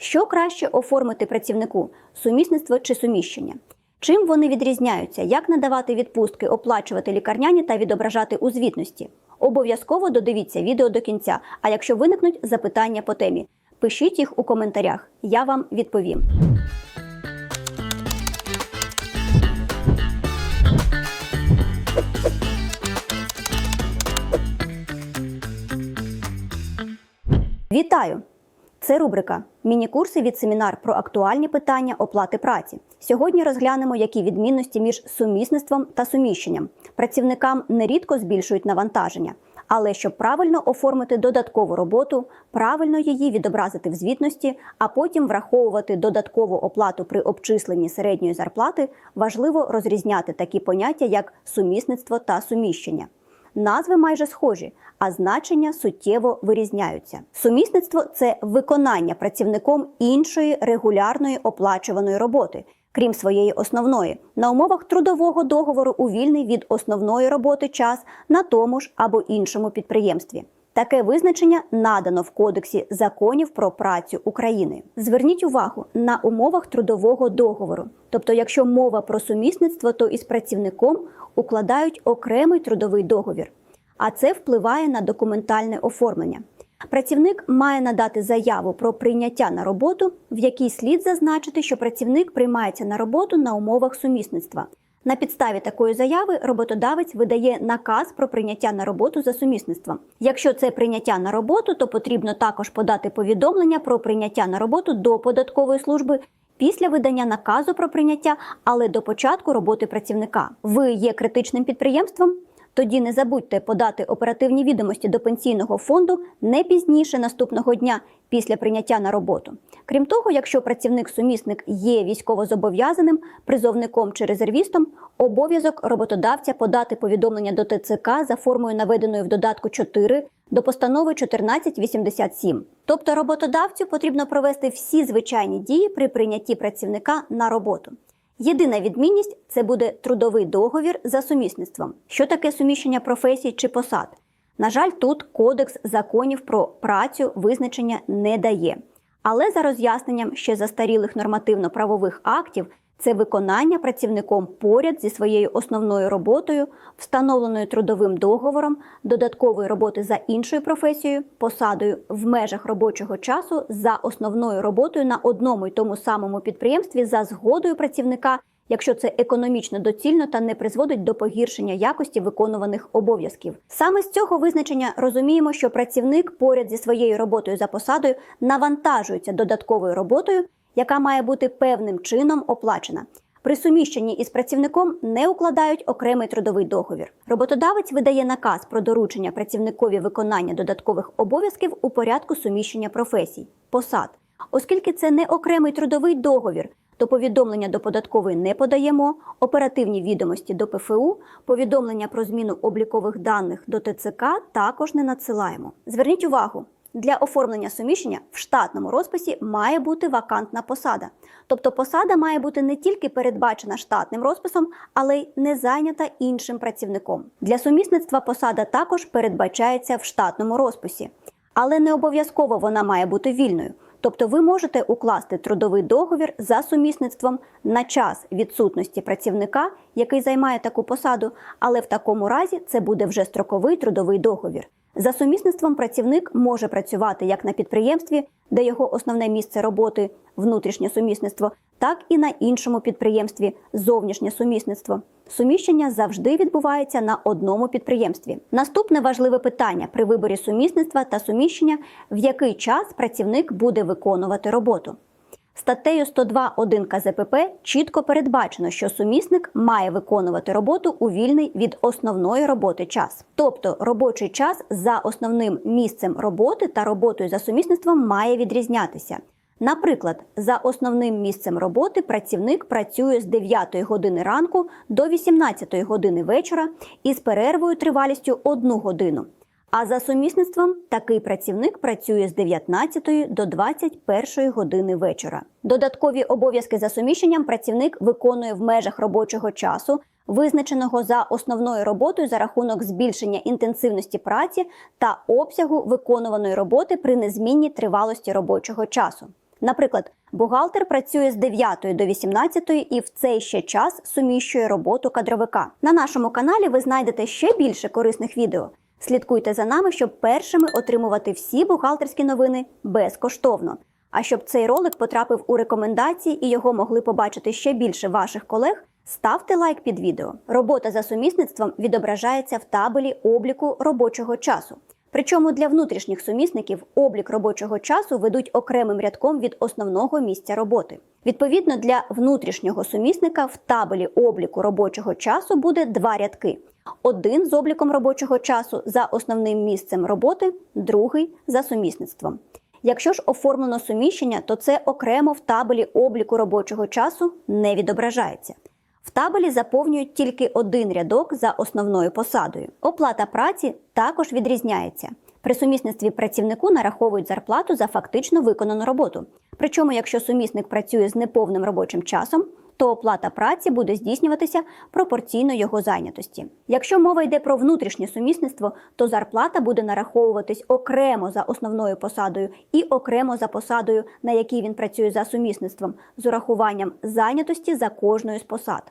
Що краще оформити працівнику сумісництво чи суміщення? Чим вони відрізняються, як надавати відпустки, оплачувати лікарняні та відображати у звітності? Обов'язково додивіться відео до кінця. А якщо виникнуть запитання по темі, пишіть їх у коментарях. Я вам відповім. Вітаю! Це рубрика Міні-курси від семінар про актуальні питання оплати праці. Сьогодні розглянемо, які відмінності між сумісництвом та суміщенням. Працівникам нерідко збільшують навантаження, але щоб правильно оформити додаткову роботу, правильно її відобразити в звітності, а потім враховувати додаткову оплату при обчисленні середньої зарплати, важливо розрізняти такі поняття, як сумісництво та суміщення. Назви майже схожі, а значення суттєво вирізняються. Сумісництво це виконання працівником іншої регулярної оплачуваної роботи, крім своєї основної, на умовах трудового договору у вільний від основної роботи час на тому ж або іншому підприємстві. Таке визначення надано в Кодексі законів про працю України. Зверніть увагу на умовах трудового договору. Тобто, якщо мова про сумісництво, то із працівником укладають окремий трудовий договір, а це впливає на документальне оформлення. Працівник має надати заяву про прийняття на роботу, в якій слід зазначити, що працівник приймається на роботу на умовах сумісництва. На підставі такої заяви роботодавець видає наказ про прийняття на роботу за сумісництвом. Якщо це прийняття на роботу, то потрібно також подати повідомлення про прийняття на роботу до податкової служби після видання наказу про прийняття, але до початку роботи працівника. Ви є критичним підприємством? Тоді не забудьте подати оперативні відомості до пенсійного фонду не пізніше наступного дня після прийняття на роботу. Крім того, якщо працівник-сумісник є військовозобов'язаним, призовником чи резервістом, обов'язок роботодавця подати повідомлення до ТЦК за формою наведеною в додатку 4 до постанови 1487. Тобто роботодавцю потрібно провести всі звичайні дії при прийнятті працівника на роботу. Єдина відмінність це буде трудовий договір за сумісництвом. Що таке суміщення професій чи посад? На жаль, тут Кодекс законів про працю визначення не дає. Але за роз'ясненням ще застарілих нормативно-правових актів це виконання працівником поряд зі своєю основною роботою, встановленою трудовим договором, додаткової роботи за іншою професією, посадою в межах робочого часу за основною роботою на одному й тому самому підприємстві за згодою працівника, якщо це економічно доцільно та не призводить до погіршення якості виконуваних обов'язків. Саме з цього визначення розуміємо, що працівник поряд зі своєю роботою за посадою навантажується додатковою роботою яка має бути певним чином оплачена. При суміщенні із працівником не укладають окремий трудовий договір. Роботодавець видає наказ про доручення працівникові виконання додаткових обов'язків у порядку суміщення професій, посад. Оскільки це не окремий трудовий договір, то повідомлення до податкової не подаємо, оперативні відомості до ПФУ, повідомлення про зміну облікових даних до ТЦК також не надсилаємо. Зверніть увагу. Для оформлення суміщення в штатному розписі має бути вакантна посада. Тобто посада має бути не тільки передбачена штатним розписом, але й не зайнята іншим працівником. Для сумісництва посада також передбачається в штатному розписі, але не обов'язково вона має бути вільною. Тобто ви можете укласти трудовий договір за сумісництвом на час відсутності працівника, який займає таку посаду, але в такому разі це буде вже строковий трудовий договір. За сумісництвом працівник може працювати як на підприємстві, де його основне місце роботи внутрішнє сумісництво, так і на іншому підприємстві зовнішнє сумісництво. Суміщення завжди відбувається на одному підприємстві. Наступне важливе питання при виборі сумісництва та суміщення, в який час працівник буде виконувати роботу. Статтею 102.1 КЗПП чітко передбачено, що сумісник має виконувати роботу у вільний від основної роботи час. Тобто робочий час за основним місцем роботи та роботою за сумісництвом має відрізнятися. Наприклад, за основним місцем роботи працівник працює з 9 години ранку до 18 години вечора із перервою тривалістю 1 годину. А за сумісництвом такий працівник працює з 19 до 21 години вечора. Додаткові обов'язки за суміщенням працівник виконує в межах робочого часу, визначеного за основною роботою за рахунок збільшення інтенсивності праці та обсягу виконуваної роботи при незмінній тривалості робочого часу. Наприклад, бухгалтер працює з 9 до 18 і в цей ще час суміщує роботу кадровика. На нашому каналі ви знайдете ще більше корисних відео. Слідкуйте за нами, щоб першими отримувати всі бухгалтерські новини безкоштовно. А щоб цей ролик потрапив у рекомендації і його могли побачити ще більше ваших колег, ставте лайк під відео. Робота за сумісництвом відображається в табелі обліку робочого часу. Причому для внутрішніх сумісників облік робочого часу ведуть окремим рядком від основного місця роботи. Відповідно, для внутрішнього сумісника в табелі обліку робочого часу буде два рядки: один з обліком робочого часу за основним місцем роботи, другий за сумісництвом. Якщо ж оформлено суміщення, то це окремо в табелі обліку робочого часу не відображається. В табелі заповнюють тільки один рядок за основною посадою. Оплата праці також відрізняється. При сумісництві працівнику нараховують зарплату за фактично виконану роботу. Причому, якщо сумісник працює з неповним робочим часом, то оплата праці буде здійснюватися пропорційно його зайнятості. Якщо мова йде про внутрішнє сумісництво, то зарплата буде нараховуватись окремо за основною посадою і окремо за посадою, на якій він працює за сумісництвом, з урахуванням зайнятості за кожною з посад.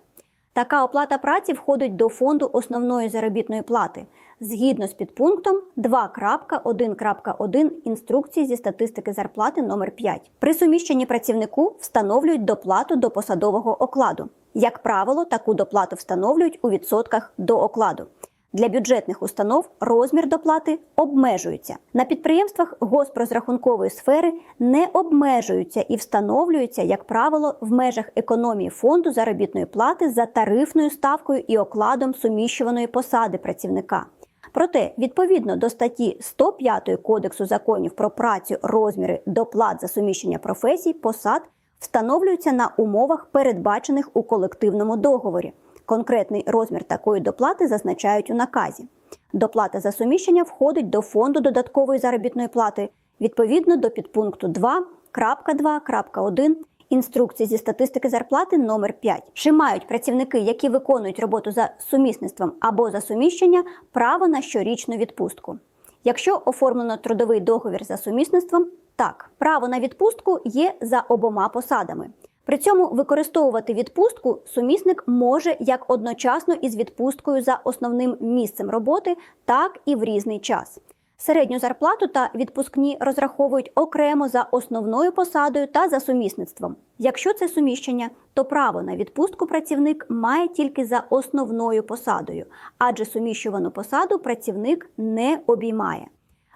Така оплата праці входить до фонду основної заробітної плати згідно з підпунктом 2.1.1 інструкції зі статистики зарплати номер 5 При суміщенні працівнику встановлюють доплату до посадового окладу. Як правило, таку доплату встановлюють у відсотках до окладу. Для бюджетних установ розмір доплати обмежується. На підприємствах госпрозрахункової сфери не обмежуються і встановлюються, як правило, в межах економії фонду заробітної плати за тарифною ставкою і окладом суміщуваної посади працівника. Проте, відповідно до статті 105 Кодексу законів про працю розміри доплат за суміщення професій, посад встановлюються на умовах, передбачених у колективному договорі. Конкретний розмір такої доплати зазначають у наказі. Доплата за суміщення входить до фонду додаткової заробітної плати відповідно до підпункту 2.2.1 інструкції зі статистики зарплати номер 5 Чи мають працівники, які виконують роботу за сумісництвом або за суміщення, право на щорічну відпустку? Якщо оформлено трудовий договір за сумісництвом, так, право на відпустку є за обома посадами. При цьому використовувати відпустку сумісник може як одночасно із відпусткою за основним місцем роботи, так і в різний час. Середню зарплату та відпускні розраховують окремо за основною посадою та за сумісництвом. Якщо це суміщення, то право на відпустку працівник має тільки за основною посадою, адже суміщувану посаду працівник не обіймає.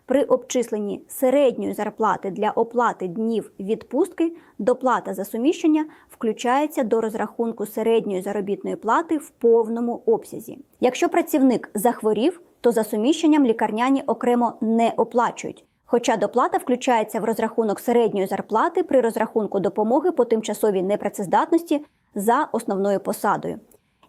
При обчисленні середньої зарплати для оплати днів відпустки доплата за суміщення включається до розрахунку середньої заробітної плати в повному обсязі. Якщо працівник захворів, то за суміщенням лікарняні окремо не оплачують. Хоча доплата включається в розрахунок середньої зарплати при розрахунку допомоги по тимчасовій непрацездатності за основною посадою.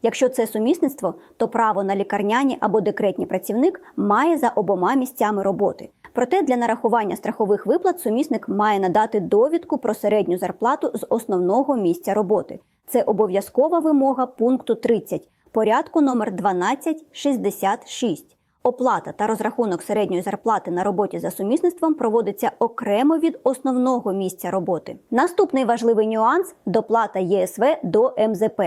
Якщо це сумісництво, то право на лікарняні або декретні працівник має за обома місцями роботи. Проте для нарахування страхових виплат сумісник має надати довідку про середню зарплату з основного місця роботи. Це обов'язкова вимога пункту 30 порядку номер 1266. Оплата та розрахунок середньої зарплати на роботі за сумісництвом проводиться окремо від основного місця роботи. Наступний важливий нюанс доплата ЄСВ до МЗП.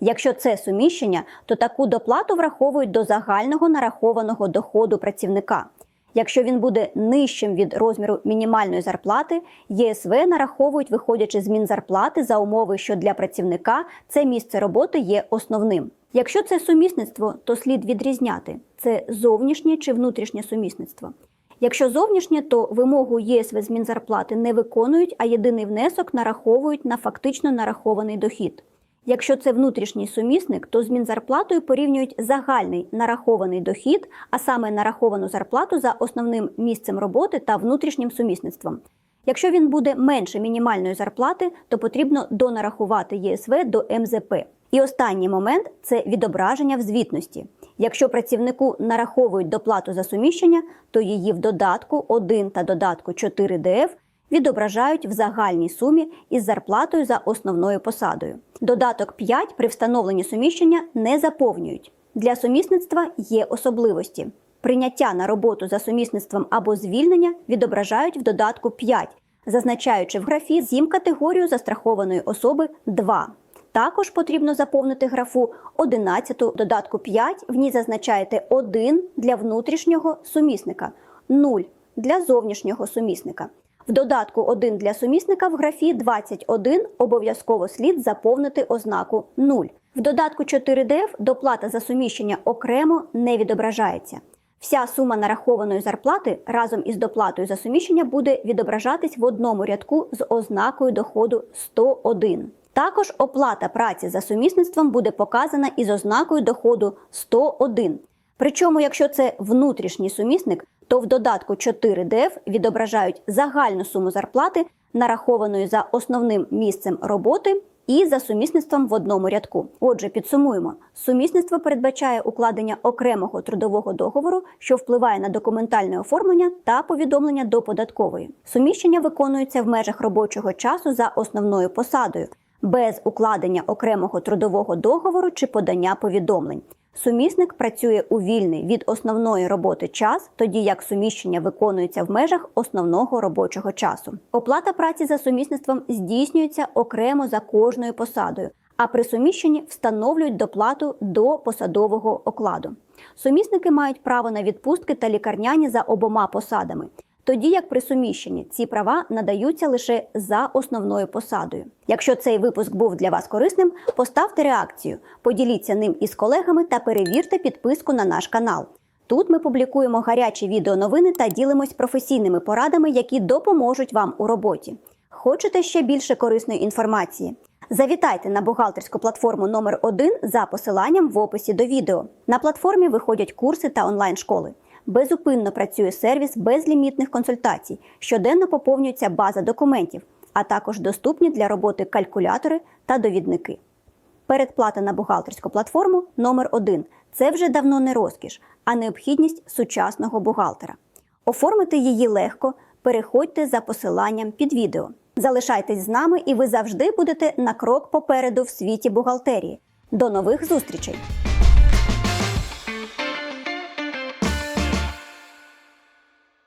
Якщо це суміщення, то таку доплату враховують до загального нарахованого доходу працівника. Якщо він буде нижчим від розміру мінімальної зарплати, ЄСВ нараховують, виходячи з мінзарплати за умови, що для працівника це місце роботи є основним. Якщо це сумісництво, то слід відрізняти це зовнішнє чи внутрішнє сумісництво. Якщо зовнішнє, то вимогу ЄСВ з мінзарплати не виконують, а єдиний внесок нараховують на фактично нарахований дохід. Якщо це внутрішній сумісник, то з мінзарплатою порівнюють загальний нарахований дохід, а саме нараховану зарплату за основним місцем роботи та внутрішнім сумісництвом. Якщо він буде менше мінімальної зарплати, то потрібно донарахувати ЄСВ до МЗП. І останній момент це відображення в звітності. Якщо працівнику нараховують доплату за суміщення, то її в додатку 1 та додатку 4 ДФ відображають в загальній сумі із зарплатою за основною посадою. Додаток 5 при встановленні суміщення не заповнюють. Для сумісництва є особливості. Прийняття на роботу за сумісництвом або звільнення відображають в додатку 5 зазначаючи в графі сім категорію застрахованої особи 2. Також потрібно заповнити графу 11 додатку 5. В ній зазначаєте 1 для внутрішнього сумісника, 0 для зовнішнього сумісника. В додатку 1 для сумісника в графі 21 обов'язково слід заповнити ознаку 0. В додатку 4DF доплата за суміщення окремо не відображається. Вся сума нарахованої зарплати разом із доплатою за суміщення буде відображатись в одному рядку з ознакою доходу 101. Також оплата праці за сумісництвом буде показана із ознакою доходу 101. Причому, якщо це внутрішній сумісник, то в додатку 4DF відображають загальну суму зарплати, нарахованої за основним місцем роботи і за сумісництвом в одному рядку. Отже, підсумуємо: сумісництво передбачає укладення окремого трудового договору, що впливає на документальне оформлення та повідомлення до податкової. Суміщення виконується в межах робочого часу за основною посадою, без укладення окремого трудового договору чи подання повідомлень. Сумісник працює у вільний від основної роботи час, тоді як суміщення виконується в межах основного робочого часу. Оплата праці за сумісництвом здійснюється окремо за кожною посадою, а при суміщенні встановлюють доплату до посадового окладу. Сумісники мають право на відпустки та лікарняні за обома посадами. Тоді як при суміщенні ці права надаються лише за основною посадою. Якщо цей випуск був для вас корисним, поставте реакцію, поділіться ним із колегами та перевірте підписку на наш канал. Тут ми публікуємо гарячі відеоновини та ділимось професійними порадами, які допоможуть вам у роботі. Хочете ще більше корисної інформації? Завітайте на бухгалтерську платформу номер 1 за посиланням в описі до відео. На платформі виходять курси та онлайн-школи. Безупинно працює сервіс безлімітних консультацій, щоденно поповнюється база документів, а також доступні для роботи калькулятори та довідники. Передплата на бухгалтерську платформу номер 1 це вже давно не розкіш, а необхідність сучасного бухгалтера. Оформити її легко, переходьте за посиланням під відео. Залишайтесь з нами, і ви завжди будете на крок попереду в світі бухгалтерії. До нових зустрічей!